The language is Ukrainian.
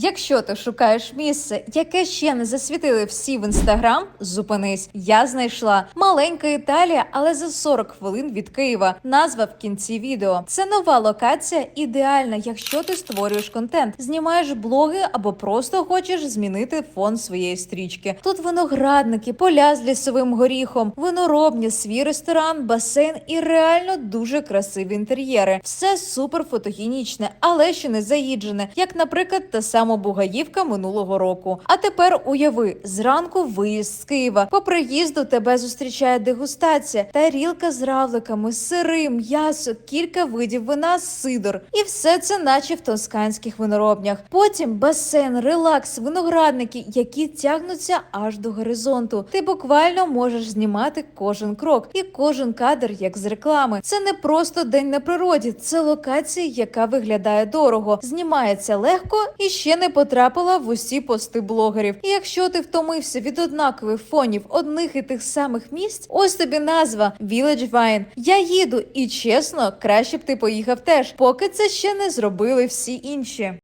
Якщо ти шукаєш місце, яке ще не засвітили всі в інстаграм, зупинись. Я знайшла маленька Італія, але за 40 хвилин від Києва. Назва в кінці відео. Це нова локація, ідеальна, якщо ти створюєш контент, знімаєш блоги або просто хочеш змінити фон своєї стрічки. Тут виноградники, поля з лісовим горіхом, виноробня, свій ресторан, басейн і реально дуже красиві інтер'єри. Все супер фотогенічне, але ще не заїджене, як, наприклад, та сама Бугаївка минулого року. А тепер уяви, зранку виїзд з Києва. По приїзду тебе зустрічає дегустація, тарілка з равликами, сири, м'ясо, кілька видів вина, сидор. І все це наче в тосканських виноробнях. Потім басейн, релакс, виноградники, які тягнуться аж до горизонту. Ти буквально можеш знімати кожен крок і кожен кадр як з реклами. Це не просто день на природі, це локація, яка виглядає дорого, знімається легко і ще не потрапила в усі пости блогерів. І якщо ти втомився від однакових фонів одних і тих самих місць, ось тобі назва Village Vine. Я їду, і чесно, краще б ти поїхав теж, поки це ще не зробили всі інші.